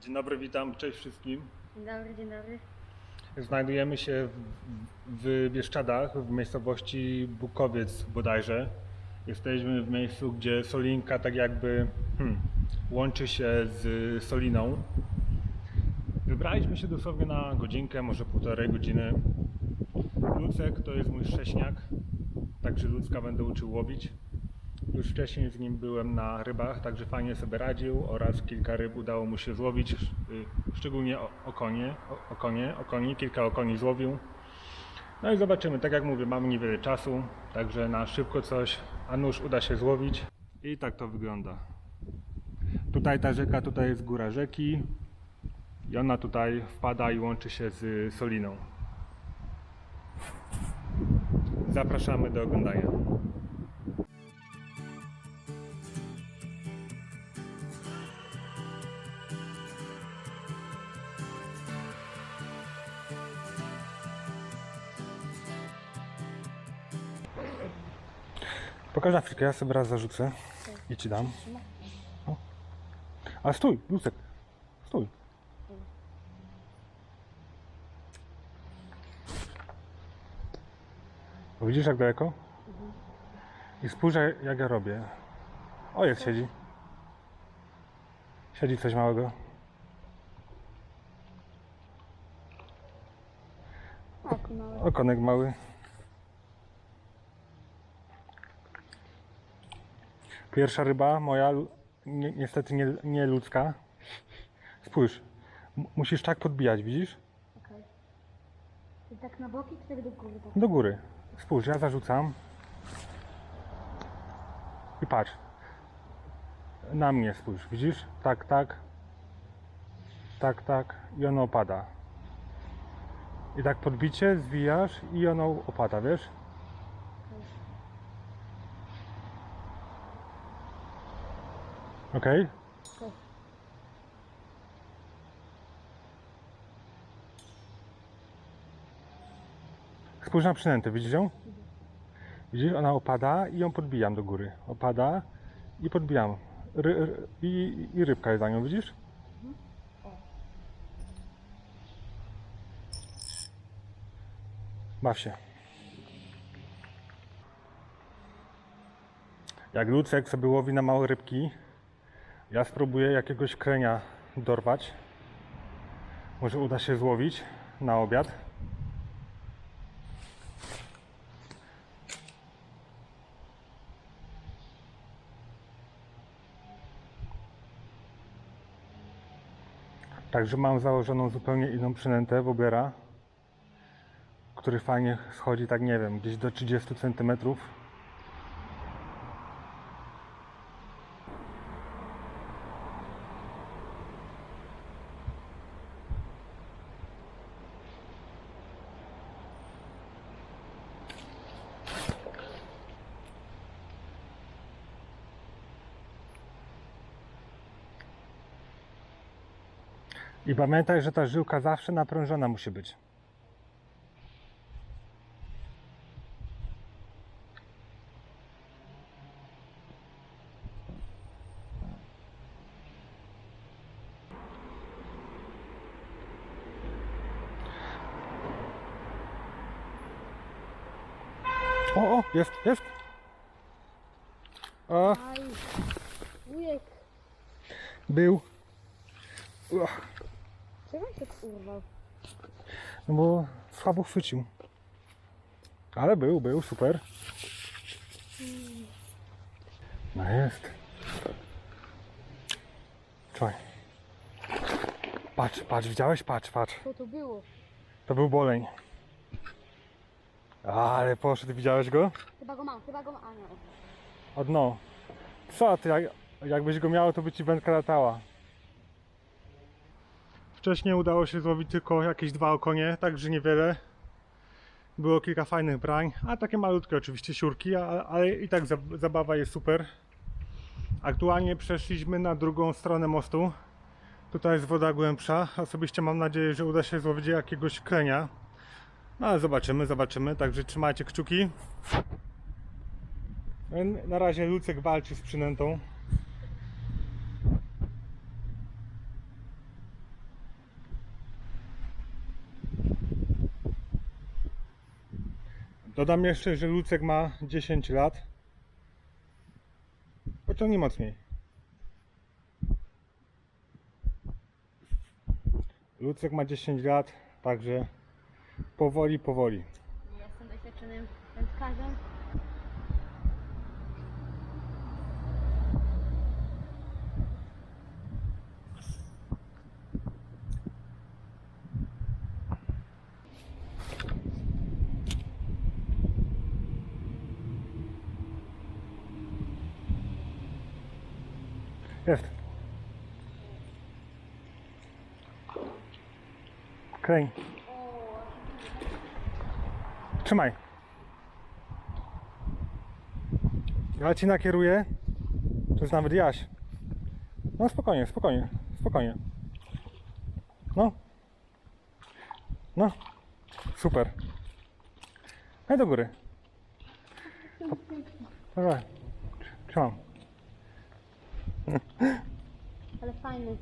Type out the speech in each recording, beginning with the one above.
Dzień dobry, witam, cześć wszystkim. Dzień dobry, dzień dobry. Znajdujemy się w, w Bieszczadach, w miejscowości Bukowiec bodajże. Jesteśmy w miejscu, gdzie Solinka tak jakby hmm, łączy się z Soliną. Wybraliśmy się dosłownie na godzinkę, może półtorej godziny. Lucek to jest mój szcześniak, także Lucka będę uczył łowić. Już wcześniej z nim byłem na rybach, także fajnie sobie radził oraz kilka ryb udało mu się złowić, y, szczególnie okonie, okonie, okoni, kilka okoni złowił. No i zobaczymy, tak jak mówię, mamy niewiele czasu, także na szybko coś, a nóż uda się złowić. I tak to wygląda. Tutaj ta rzeka, tutaj jest góra rzeki i ona tutaj wpada i łączy się z Soliną. Zapraszamy do oglądania. Pokaż Afrykę, ja sobie raz zarzucę i ci dam. O. Ale stój, Lucek, stój. Widzisz jak daleko? I spójrz jak- jak ja robię. O, jest, siedzi. Siedzi coś małego. Tak, mały. Okonek mały. Pierwsza ryba moja, ni niestety nie, nie ludzka. Spójrz, m- musisz tak podbijać, widzisz? Okej. Ty tak na boki, czy tak do góry? Tak? Do góry. Spójrz, ja zarzucam. I patrz. Na mnie spójrz, widzisz? Tak, tak. Tak, tak. I ono opada. I tak podbicie, zwijasz i ono opada, wiesz? Okej? Spójrz na przynętę, widzisz ją? Widzisz, ona opada i ją podbijam do góry. Opada i podbijam. Ry, ry, i, I rybka jest za nią, widzisz? Baw się. Jak Lucek sobie łowi na małe rybki, ja spróbuję jakiegoś krenia dorwać. Może uda się złowić na obiad. Także mam założoną zupełnie inną przynętę Wobera, który fajnie schodzi, tak nie wiem, gdzieś do 30 cm. I pamiętaj, że ta żyłka zawsze naprężona musi być. O, o, jest, jest. O, Aj, wujek. był. Uch. Czego się urwał? No bo słabo chwycił. Ale był, był, super. No jest. Czekaj. Patrz, patrz, widziałeś? Patrz, patrz. Co to było? To był boleń. Ale poszedł, widziałeś go? Chyba go mam, chyba go mam. A nie. O dno. Co ty, jak, jakbyś go miał, to by ci wędka latała. Wcześniej udało się złowić tylko jakieś dwa okonie, także niewiele. Było kilka fajnych brań, a takie malutkie oczywiście siurki, ale i tak zab- zabawa jest super. Aktualnie przeszliśmy na drugą stronę mostu. Tutaj jest woda głębsza. Osobiście mam nadzieję, że uda się złowić jakiegoś krenia. No ale zobaczymy, zobaczymy. Także trzymajcie kciuki. Na razie Lucek walczy z przynętą. Dodam jeszcze, że Lucek ma 10 lat. Pociągnij mocniej. Lucek ma 10 lat, także powoli, powoli. Jestem doświadczonym wędkarzem. Jest. Kręć. Trzymaj. Ja ci nakieruję. To jest nawet Jaś. No spokojnie, spokojnie, spokojnie. No. No. Super. Daj do góry. Dawaj. Trzymam. Ale fajny.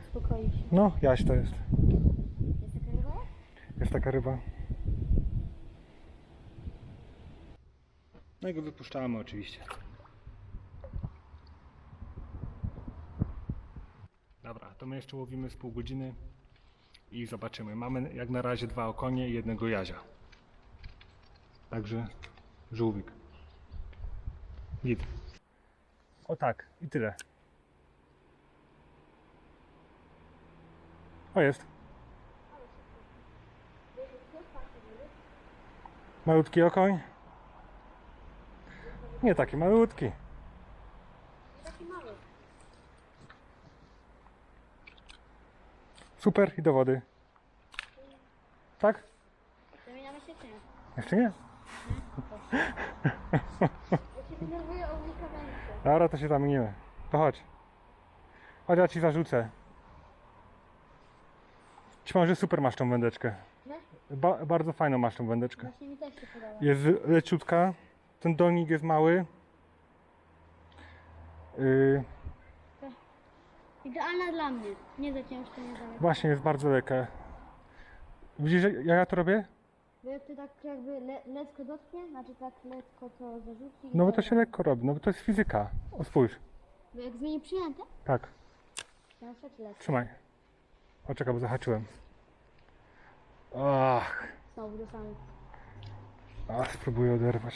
Uspokoi się. No, Jaś to jest. Jest taka ryba. No i go wypuszczamy oczywiście. Dobra, to my jeszcze łowimy z pół godziny i zobaczymy. Mamy jak na razie dwa okonie i jednego jazia. Także żółwik. Git. O tak, i tyle. O jest. Malutki okoń? Nie taki malutki. Taki mały. Super i do wody. Tak? Zamieniamy się? Jeszcze nie? Ja się denerwuję o unikawęce. Dobra, to się zamienimy. To chodź. Chodź, ja ci zarzucę. Ci że super masz tą wędeczkę. Ba bardzo fajną masz tą wędeczkę. właśnie mi też się podoba. Jest leciutka. Ten dolnik jest mały. Yy, Idealna dla mnie. Nie za ciężko, nie za lekko. właśnie jest bardzo lekka. Widzisz, jak ja to robię? Bo jak ty tak jakby le lekko dotknie, znaczy tak lekko to zarzuci. i No bo to dobra. się lekko robi, no bo to jest fizyka. O spójrz. Bo jak zmieni przyjęte, Tak, to na przykład lekko. trzymaj. O, czekaj, bo zahaczyłem. Ach, Znowu do samego. a spróbuję oderwać.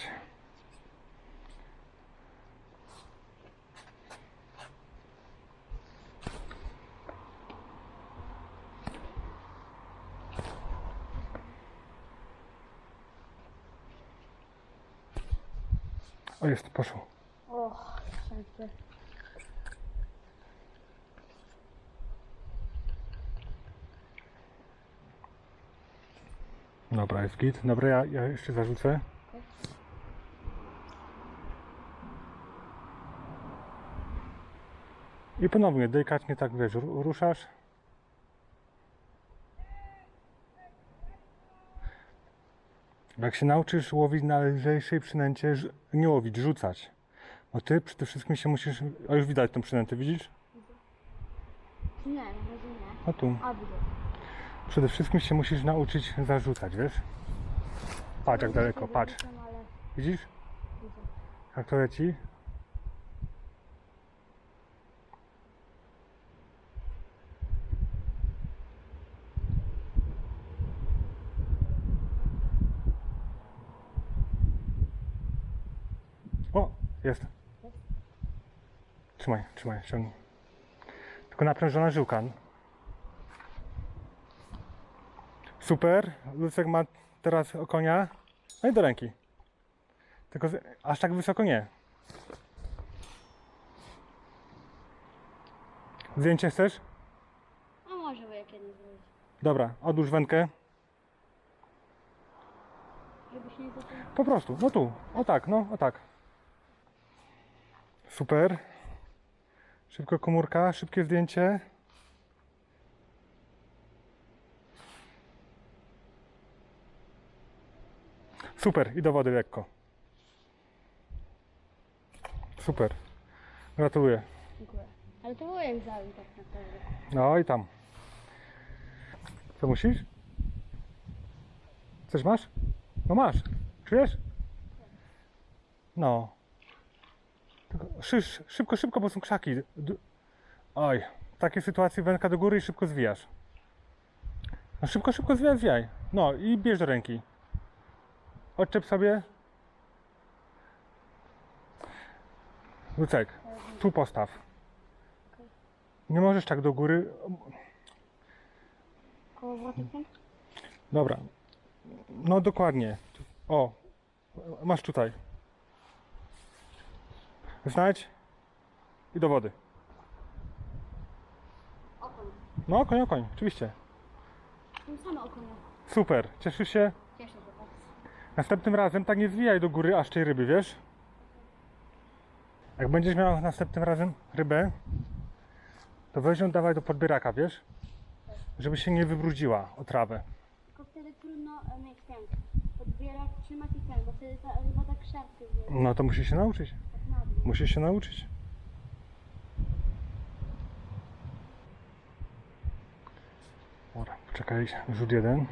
O, jest, poszło. O, szczęście. Dobra, jest git. Dobra, ja, ja jeszcze zarzucę. I ponownie, delikatnie tak, wiesz, ru- ruszasz. Jak się nauczysz łowić na lżejszej przynęcie, nie łowić, rzucać. Bo ty przede wszystkim się musisz... O, już widać tą przynętę, widzisz? Nie, na razie nie. No tu. A, widzę. Przede wszystkim się musisz nauczyć zarzucać, wiesz? Patrz jak daleko, patrz. Widzisz? Jak to leci? O, jest. Trzymaj, trzymaj, ściągnij. Tylko naprężona żyłka. Super. Lucek ma teraz konia. No i do ręki. Tylko z- aż tak wysoko nie. Zdjęcie chcesz? A może by jeden zrobić. Dobra, odłóż wędkę. Nie. Po prostu, no tu. O tak, no, o tak. Super. Szybko komórka, szybkie zdjęcie. Super, i do wody lekko. Super. Gratuluję. Dziękuję. Ale to było jak zabił tak naprawdę. No i tam. Co musisz? Coś masz? No masz. Czujesz? No. Tylko szysz, szybko, szybko, bo są krzaki. D- Oj, w takiej sytuacji wędka do góry i szybko zwijasz. No szybko, szybko zwijaj, zwijaj. No i bierz do ręki. Odczep sobie. Lucek, tu postaw. Nie możesz tak do góry. Koło? Dobra. No dokładnie. O, masz tutaj. Znajdź i do wody. Okoń. No, koń, o koń, oczywiście. Tym same okonia. Super, cieszysz się? Następnym razem tak nie zwijaj do góry aż tej ryby, wiesz? Jak będziesz miał następnym razem rybę, to weź ją dawaj do podbieraka, wiesz? Żeby się nie wybrudziła o trawę. Tylko wtedy trudno mieć ten. Podbierak trzymać i ten, bo wtedy ta ryba tak szarpie, No to musisz się nauczyć. tak. Musisz się nauczyć. Dobra, poczekaj, rzut jeden.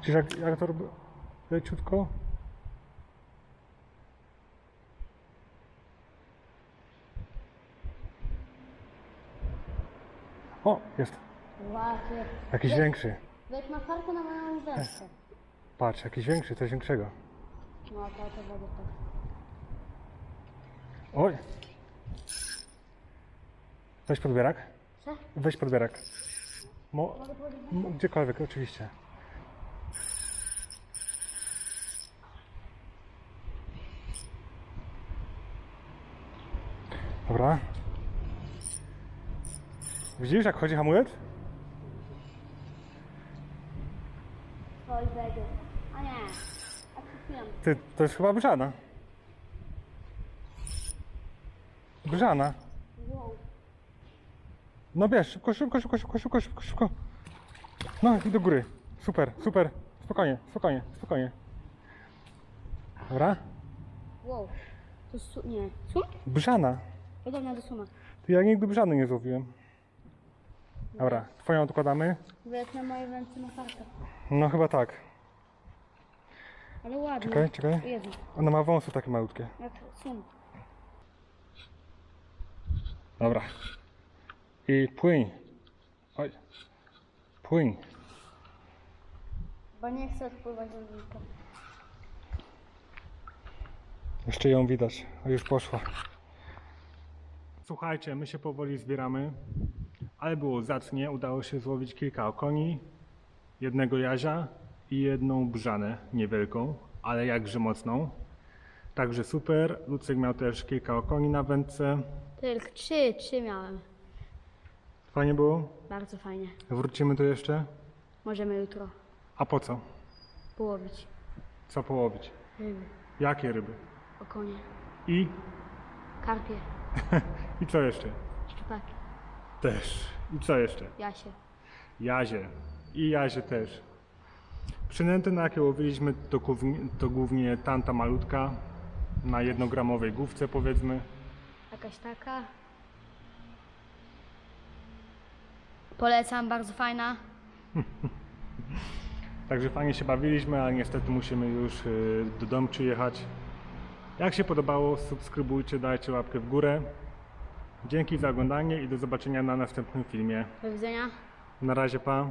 Widzisz jak, jak to robię? Leciutko. O, jest. Ładnie. Jakiś większy. Weź ma fartę na moją wędkę. Patrz, jakiś większy, coś większego. No to to będzie to. Oj. Weź podbierak. Co? Weź podbierak. Mo, Mogę powiedzieć? m- gdziekolwiek, oczywiście. Dobra. Widzisz jak chodzi hamulec? Oj. A nie. A przed chwilą. Ty, to jest chyba brzana. Brzana. Wow. No bierz, szybko, szybko, szybko, szybko, szybko, szybko, szybko. No i do góry. Super, super. Spokojnie, spokojnie, spokojnie. Dobra? Wow. To su... nie. Sum? Brzana. Podobna do suma. To ja nigdy brzany nie złowiłem. Dobra, twoją odkładamy. Na mojej wędce ma fartę. No chyba tak. Ale ładnie. Czekaj, czekaj. Jezu, Ona ma wąsy takie malutkie. jak sum. Dobra. I płyń. Oj. Płyń. Bo nie chcę odpływać do wilka. Jeszcze ją widać, a już poszła. Słuchajcie, my się powoli zbieramy, ale było zacnie. Udało się złowić kilka okoni, jednego jazia i jedną brzanę niewielką, ale jakże mocną. Także super. Lucek miał też kilka okoni na wędce. Tylko trzy, trzy miałem. Fajnie było? Bardzo fajnie. Wrócimy tu jeszcze? Możemy jutro A po co? połowić Co połowić? ryby, Jakie ryby? okonie, I? karpie, I co jeszcze? szczupaki, Też. I co jeszcze? jasie. Jazie. I jazie też. Przynęty, na jakie łowiliśmy, to głównie, to głównie tanta malutka, na jednogramowej główce powiedzmy. Jakaś taka. Polecam, bardzo fajna. Także fajnie się bawiliśmy, ale niestety musimy już y, do domu jechać. Jak się podobało, subskrybujcie, dajcie łapkę w górę. Dzięki za oglądanie i do zobaczenia na następnym filmie. Do widzenia. Na razie, pa.